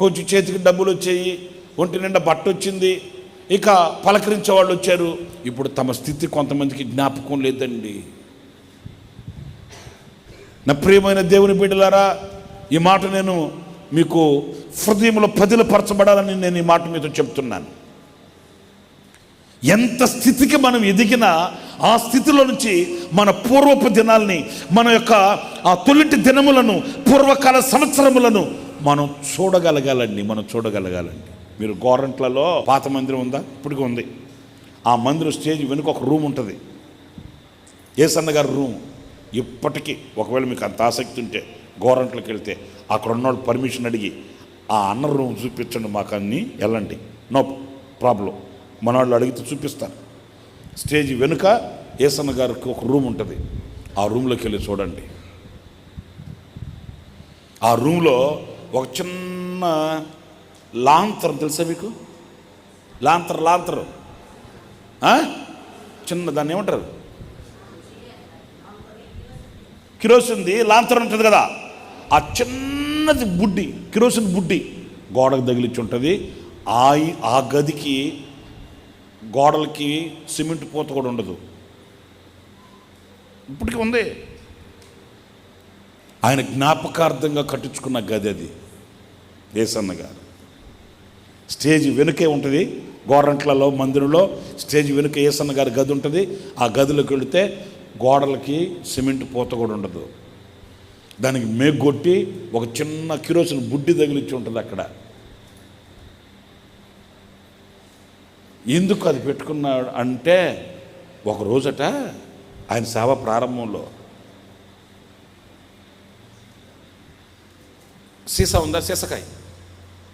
కొంచెం చేతికి డబ్బులు వచ్చాయి ఒంటి నిండా బట్ట వచ్చింది ఇక పలకరించే వాళ్ళు వచ్చారు. ఇప్పుడు తమ స్థితి కొంతమందికి జ్ఞాపకం లేదండి. నా ప్రియమైన దేవుని బిడ్డలారా ఈ మాట నేను మీకు హృదయంలో పదిలపరచబడాలని నేను ఈ మాట మీతో చెప్తున్నాను. ఎంత స్థితికి మనం ఎదిగినా ఆ స్థితిలో నుంచి మన పూర్వపు దినాల్ని మన యొక్క ఆ తొలిటి దినములను పూర్వకాల సంవత్సరములను మనం చూడగలగాలండి మనం చూడగలగాలండి. మీరు గోరంట్లలో పాత మందిరం ఉందా? ఇప్పటికీ ఉంది. ఆ మందిరం స్టేజ్ వెనుక ఒక రూమ్ ఉంటుంది. ఏసన్న గారి రూమ్. ఇప్పటికీ ఒకవేళ మీకు అంత ఆసక్తి ఉంటే గోరంట్లకు వెళ్తే అక్కడ ఉన్నవాళ్ళు పర్మిషన్ అడిగి ఆ అన్న రూమ్ చూపించండి మాకు అన్ని వెళ్ళండి. No problem. మన వాళ్ళు అడిగితే చూపిస్తారు. స్టేజ్ వెనుక ఏసన్న గారికి ఒక రూమ్ ఉంటుంది. ఆ రూమ్లోకి వెళ్ళి చూడండి. ఆ రూమ్లో ఒక చిన్న లాంతరం తెలుసా మీకు? లాంతర్ లాంతరం. చిన్న దాన్ని ఏమంటారు? కిరోసింది లాంతరం ఉంటుంది కదా. ఆ చిన్నది బుడ్డి కిరోసిన్ బుడ్డి గోడకు తగిలించి ఉంటుంది ఆ ఆ గదికి గోడలకి సిమెంట్ పూత కూడా ఉండదు. ఇప్పటికీ ఉంది. ఆయన జ్ఞాపకార్థంగా కట్టించుకున్న గది అది. ఏసన్న గారు. స్టేజ్ వెనుకే ఉంటుంది గోరంట్లలో మందిరంలో స్టేజ్ వెనుక ఏసన్న గారి గది ఉంటుంది. ఆ గదిలోకి వెళితే గోడలకి సిమెంట్ పూత కూడా ఉండదు. దానికి మేగొట్టి ఒక చిన్న కిరోసిన బుడ్డి తగిలిచ్చి ఉంటుంది అక్కడ. ఎందుకు అది పెట్టుకున్నాడు అంటే ఒక రోజట ఆయన సేవ ప్రారంభంలో సీసా ఉందా? సీసకాయ.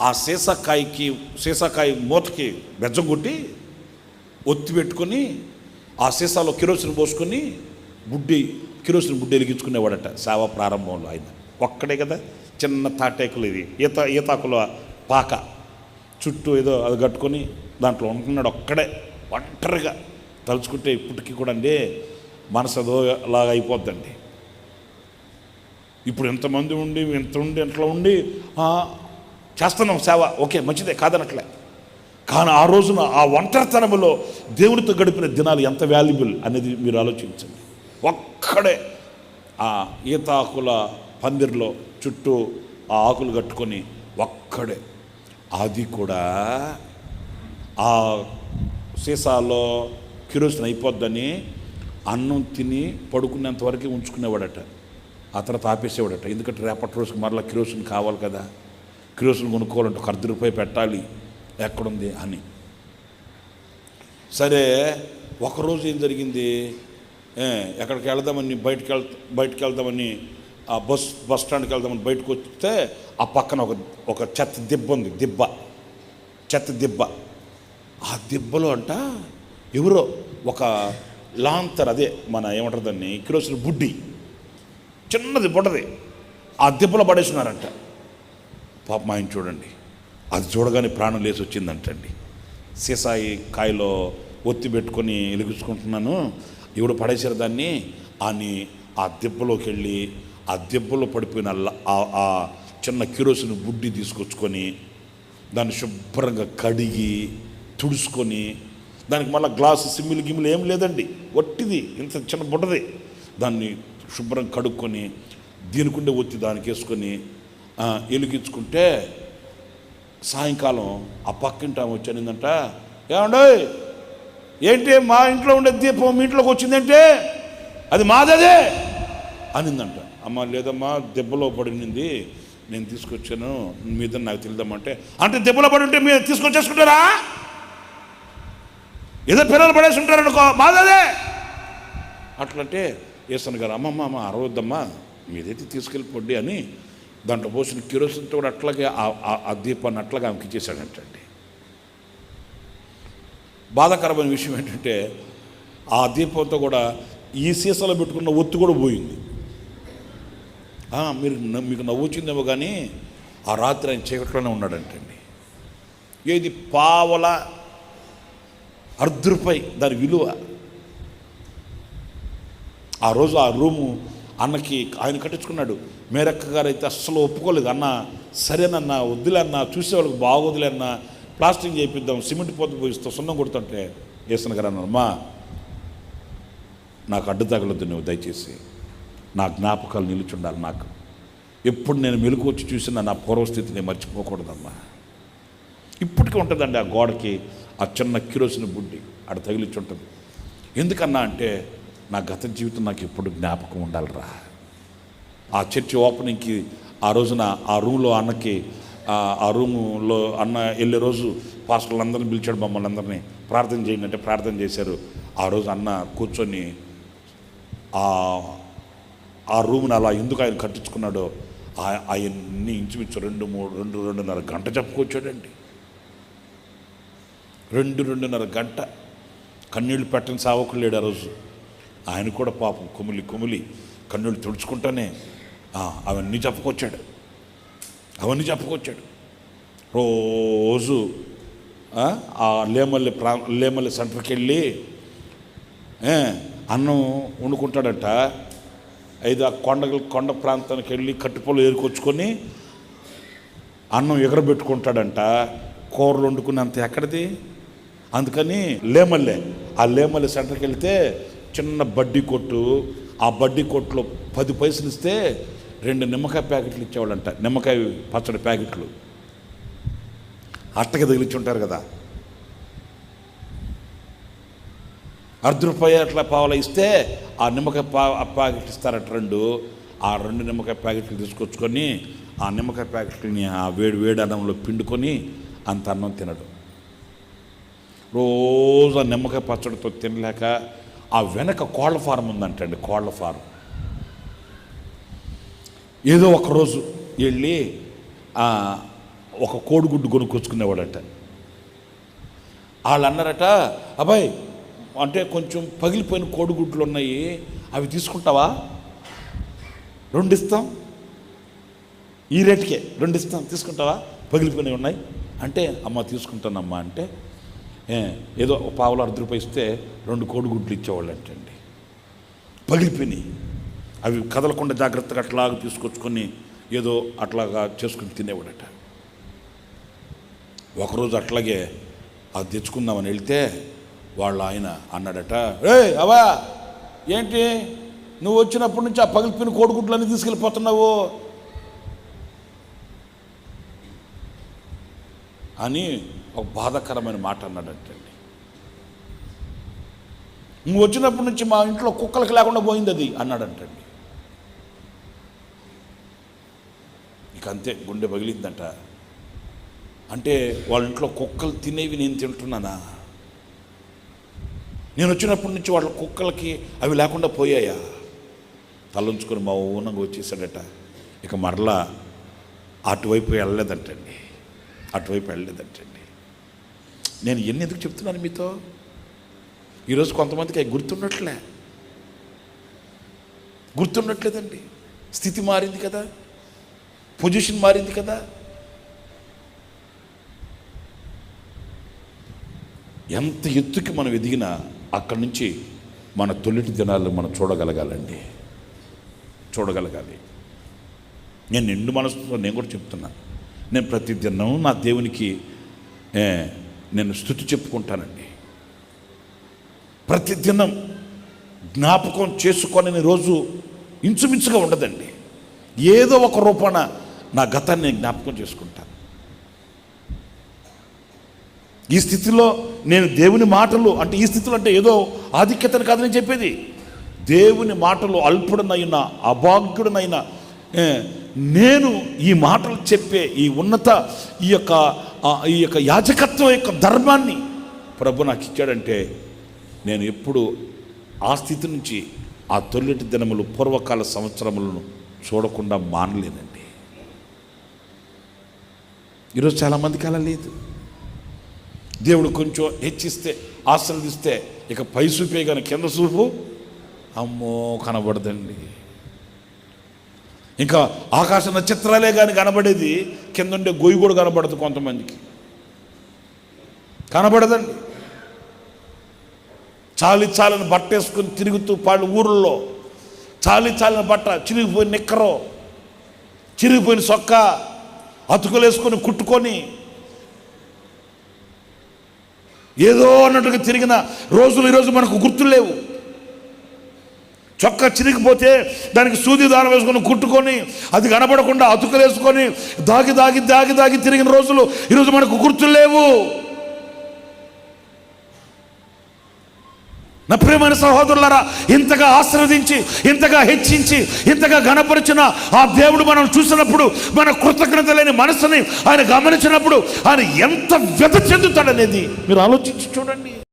ఆ సీసకాయకి సీసకాయ మూతకి బెజ్జగొట్టి ఒత్తి పెట్టుకొని ఆ సీసాలో కిరోసిన్ పోసుకొని బుడ్డి కిరోసిన్ బుడ్డి వెలిగించుకునేవాడట సేవ ప్రారంభంలో ఆయన. ఒక్కడే కదా? చిన్న తాటేకులు ఇది ఈత ఈతాకుల పాక. చుట్టూ ఏదో అది కట్టుకొని దాంట్లో ఉంటున్నాడు ఒక్కడే. ఒంటరిగా తలుచుకుంటే ఇప్పటికీ కూడా అండి మనసు అదో లాగా అయిపోద్దండి. ఇప్పుడు ఎంతమంది ఉండి ఎంత ఉండి ఎట్లా ఉండి చేస్తున్నాం సేవ. ఓకే మంచిదే కాదనట్లే. కానీ ఆ రోజున ఆ ఒంటరితనములో దేవుడితో గడిపిన దినాలు ఎంత వాల్యుబుల్ అనేది మీరు ఆలోచించండి. ఒక్కడే ఆ ఈత ఆకుల పందిరిలో చుట్టూ ఆ ఆకులు కట్టుకొని ఒక్కడే. అది కూడా ఆ సీసాలో కిరోసిన్ అయిపోద్దని అన్నం తిని పడుకునేంత వరకే ఉంచుకునేవాడట. ఆ తర్వాత ఆపేసేవాడట. ఎందుకంటే రేపటి రోజుకి మరలా కిరోసిన్ కావాలి కదా. కిరోసిన్ కొనుక్కోవాలంటే ఒక అర్ధ రూపాయి పెట్టాలి. ఎక్కడుంది అని. సరే ఒకరోజు ఏం జరిగింది? ఎక్కడికి వెళ్దామని బయటకు వెళ్ బయటకు వెళ్దామని ఆ బస్ బస్ స్టాండ్కి వెళ్దామని బయటకు వస్తే ఆ పక్కన ఒక ఒక చెత్త దిబ్బ ఉంది దిబ్బ. చెత్త దిబ్బ. ఆ దిబ్బలో అంట ఎవరో ఒక లాంతర్ అదే మన ఏమంటారు దాన్ని? కిరోసిన బుడ్డి. చిన్నది బుట్టది ఆ దిబ్బలో పడేస్తున్నారంట పాప మా ఆయన చూడండి. అది చూడగానే ప్రాణం లేచి వచ్చిందంటండి. సీసాయి కాయలో ఒత్తి పెట్టుకొని ఎలిగించుకుంటున్నాను. ఎవడు పడేసారు దాన్ని. అని ఆ దెబ్బలోకి వెళ్ళి ఆ దెబ్బలో పడిపోయిన ఆ- ఆ చిన్న కిరోసిన్ బుడ్డి తీసుకొచ్చుకొని దాన్ని శుభ్రంగా కడిగి తుడుచుకొని దానికి మళ్ళీ గ్లాసు సిమ్మిలు గిమ్మిలు ఏం లేదండి. వట్టిది. ఇంత చిన్న బుడ్డది. దాన్ని శుభ్రం కడుక్కొని దీనికుండే ఒత్తి దానికి వేసుకొని ఆ, వెలిగించుకుంటే సాయంకాలం ఆ పక్కింటి ఆమె వచ్చానిందంట ఏమండో ఏంటి మా ఇంట్లో ఉండే దీపం మీ ఇంట్లోకి వచ్చిందంటే? అది మాదదే? అనిందంట. అమ్మ లేదమ్మా దెబ్బలో పడింది నేను తీసుకొచ్చాను మీద నాకు తెలియదమ్మంటే అంటే దెబ్బలో పడి ఉంటే మీరు తీసుకొచ్చేసుకుంటారా? ఏదో పిల్లలు పడేసి ఉంటారనుకో మాదదే? అట్లంటే ఏసన్ గారు అమ్మమ్మ అమ్మ అరవద్దమ్మా మీదైతే తీసుకెళ్ళిపోండి అని దాంట్లో పోసిన కిరోసిన్తో కూడా అట్లాగే ఆ- ఆ- దీపాన్ని అట్లాగే ఆమెకి ఇచ్చేసాడంటండి బాధాకరమైన విషయం ఏంటంటే ఆ దీపంతో కూడా ఈ సీసాలో పెట్టుకున్న ఒత్తి కూడా పోయింది. మీరు మీకు మీకు నవ్వుచిందేమో కానీ ఆ రాత్రి ఆయన చీకట్లోనే ఉన్నాడంటండి ఏది పావల అర్ధ దాని విలువ ఆ రోజు ఆ రూము అన్నకి ఆయన కట్టించుకున్నాడు. మేరక్క గారు అయితే అస్సలు ఒప్పుకోలేదు. అన్న సరేనన్నా వద్దులేన్నా చూసేవాళ్ళకి బాగోదులేన్నా ప్లాస్టింగ్ చేయిద్దాం సిమెంట్ పోతు పోయిస్తాం సున్నం కొడుతుంటే వేసిన గారు అన్నారు నాకు అడ్డు తగలొద్దు నువ్వు దయచేసి. నా జ్ఞాపకాలు నిలుచుండాలి నాకు. ఎప్పుడు నేను మెలకు వచ్చి చూసిన నా పూర్వస్థితిని మర్చిపోకూడదమ్మా. ఇప్పటికీ ఉంటుందండి ఆ గోడకి ఆ చిన్న కిరోసిన బుడ్డి ఆడ తగిలిచ్చి ఉంటుంది ఎందుకన్నా అంటే నా గత జీవితం నాకు ఎప్పుడు జ్ఞాపకం ఉండాలిరా. ఆ చర్చి ఓపెనింగ్కి ఆ రోజున ఆ రూమ్లో అన్నకి ఆ- రూమ్లో రూములో అన్న వెళ్ళే రోజు పాస్టర్లందరినీ పిలిచాడు మమ్మల్ని అందరినీ. ప్రార్థన చేయండి అంటే ప్రార్థన చేశారు. ఆ రోజు అన్న కూర్చొని ఆ ఆ రూమ్ని అలా ఎందుకు ఆయన కట్టించుకున్నాడో ఆయన్ని ఇంచుమించు రెండు మూడు రెండు రెండున్నర గంట చెప్పుకొచ్చాడండి. రెండు రెండున్నర గంట కన్నీళ్ళు పెట్టని సావకులు లేడు ఆ రోజు. ఆయన కూడా పాపం కుమిలి కుమిలి కన్నులు తుడుచుకుంటానే అవన్నీ చెప్పుకొచ్చాడు అవన్నీ చెప్పుకొచ్చాడు రోజు ఆ, లేమల్లి ప్రా లేమల్లి సెంటర్కి వెళ్ళి అన్నం వండుకుంటాడట. ఐదు ఆ కొండ కొండ ప్రాంతానికి వెళ్ళి కట్టుపొలు ఏరుకొచ్చుకొని అన్నం ఎగరబెట్టుకుంటాడంట. కూరలు వండుకున్నంత ఎక్కడిది? అందుకని లేమల్లె ఆ లేమల్లె సెంటర్కి వెళ్తే చిన్న బడ్డీ కొట్టు ఆ బడ్డీ కొట్టులో పది పైసలు ఇస్తే రెండు నిమ్మకాయ ప్యాకెట్లు ఇచ్చేవాళ్ళంట. నిమ్మకాయ పచ్చడి ప్యాకెట్లు. అట్టకి తగిలిచ్చి ఉంటారు కదా. అర్ధ రూపాయ అట్లా పావలా ఇస్తే ఆ నిమ్మకాయ పా ఆ ప్యాకెట్ ఇస్తారట రెండు. ఆ రెండు నిమ్మకాయ ప్యాకెట్లు తీసుకొచ్చుకొని ఆ నిమ్మకాయ ప్యాకెట్ని ఆ వేడి వేడి అన్నంలో పిండుకొని అంత అన్నం తినడు. రోజు ఆ నిమ్మకాయ పచ్చడితో తినలేక ఆ వెనక కోళ్ళ ఫారం ఉందంటండి కోళ్ళ ఫారం. ఏదో ఒకరోజు వెళ్ళి ఒక కోడిగుడ్డు కొనుక్కొచ్చుకునేవాడట. వాళ్ళు అన్నారట అబ్బాయి అంటే కొంచెం పగిలిపోయిన కోడిగుడ్లు ఉన్నాయి అవి తీసుకుంటావా? రెండు ఇస్తాం ఈ రేటుకే రెండు ఇస్తాం తీసుకుంటావా? పగిలిపోయినవి ఉన్నాయి. అంటే అమ్మ తీసుకుంటానమ్మా. అంటే ఏదో ఒక పావులు అర్ధ రూపాయి ఇస్తే రెండు కోడిగుడ్లు ఇచ్చేవాళ్ళు అంటండి. పగిలిపోయినాయి. అవి కదలకుండా జాగ్రత్తగా అట్లాగా తీసుకొచ్చుకొని ఏదో అట్లాగా చేసుకుని తినేవాడట. ఒకరోజు అట్లాగే అది తెచ్చుకుందామని వెళ్తే వాళ్ళ ఆయన అన్నాడట ఏ అవా ఏంటి? నువ్వు వచ్చినప్పటి నుంచి ఆ పగిలిపోయిన కోడిగుడ్లన్నీ తీసుకెళ్ళిపోతున్నావు. అని ఒక బాధాకరమైన మాట అన్నాడంటండి. నువ్వు వచ్చినప్పటి నుంచి మా ఇంట్లో కుక్కలకి లేకుండా పోయింది అది అన్నాడంటండి. ఇక అంతే గుండె పగిలిందంట. అంటే వాళ్ళ ఇంట్లో కుక్కలు తినేవి నేను తింటున్నానా? నేను వచ్చినప్పటి నుంచి వాళ్ళ కుక్కలకి అవి లేకుండా పోయాయా తలంచుకొని ఊనంగా వచ్చేసాడట. ఇక మరలా అటువైపు వెళ్ళలేదంటండి. అటువైపు వెళ్ళలేదంటండి. నేను ఎన్ని ఎందుకు చెప్తున్నాను మీతో? ఈరోజు కొంతమందికి అవి గుర్తుండట్లే. గుర్తుండట్లేదండి. స్థితి మారింది కదా. పొజిషన్ మారింది కదా. ఎంత ఎత్తుకి మనం ఎదిగినా అక్కడి నుంచి మన తొలిటి దినాలు మనం చూడగలగాలండి. చూడగలగాలి. నేను నిండు మనసుతో నేను కూడా చెప్తున్నా. నేను ప్రతి దినం నా దేవునికి నేను స్థుతి చెప్పుకుంటానండి. ప్రతిదినం జ్ఞాపకం చేసుకొని రోజు ఇంచుమించుగా ఉండదండి. ఏదో ఒక రూపాన నా గతాన్ని నేను జ్ఞాపకం చేసుకుంటాను. ఈ స్థితిలో నేను దేవుని మాటలు అంటే ఈ స్థితిలో అంటే ఏదో ఆధిక్యతను కాదని చెప్పేది. దేవుని మాటలు అల్పుడనైనా అభాగ్యుడనైనా నేను ఈ మాటలు చెప్పే ఈ ఉన్నత ఈ యొక్క ఈ యొక్క యాజకత్వం యొక్క ధర్మాన్ని ప్రభు నాకు ఇచ్చాడంటే నేను ఎప్పుడు ఆ స్థితి నుంచి ఆ తొలిటి దినములు పూర్వకాల సంవత్సరములను చూడకుండా మానలేనండి. ఈరోజు చాలామందికి అలా లేదు దేవుడు కొంచెం హెచ్చిస్తే ఆశ్రదిస్తే ఇక పై చూపే కానీ కింద చూపు అమ్మో కనబడదండి. ఇంకా ఆకాశ నక్షత్రాలే కానీ కనబడేది కింద ఉండే గొయ్యి కూడా కనబడదు కొంతమందికి. కనబడదండి. చాలి చాలని బట్ట వేసుకుని తిరుగుతూ వాళ్ళ ఊర్లో. చాలి చాలిన బట్ట చిరిగిపోయిన నిక్కరో చిరిగిపోయిన సొక్క అతుకులేసుకొని కుట్టుకొని ఏదో అన్నట్టుగా తిరిగిన రోజులు ఈరోజు మనకు గుర్తులేవు. చొక్క చిరిగిపోతే దానికి సూది దారం వేసుకొని కుట్టుకొని అది కనపడకుండా అతుకలేసుకొని దాగి దాగి దాగి దాగి తిరిగిన రోజులు ఈరోజు మనకు గుర్తులేవు నా ప్రియమైన సహోదరులారా ఇంతగా ఆశీర్వదించి ఇంతగా హెచ్చించి ఇంతగా గణపరిచిన ఆ దేవుడు మనం చూసినప్పుడు మన కృతజ్ఞత లేని మనసుని ఆయన గమనించినప్పుడు ఆయన ఎంత వ్యత చెందుతాడనేది మీరు ఆలోచించి చూడండి.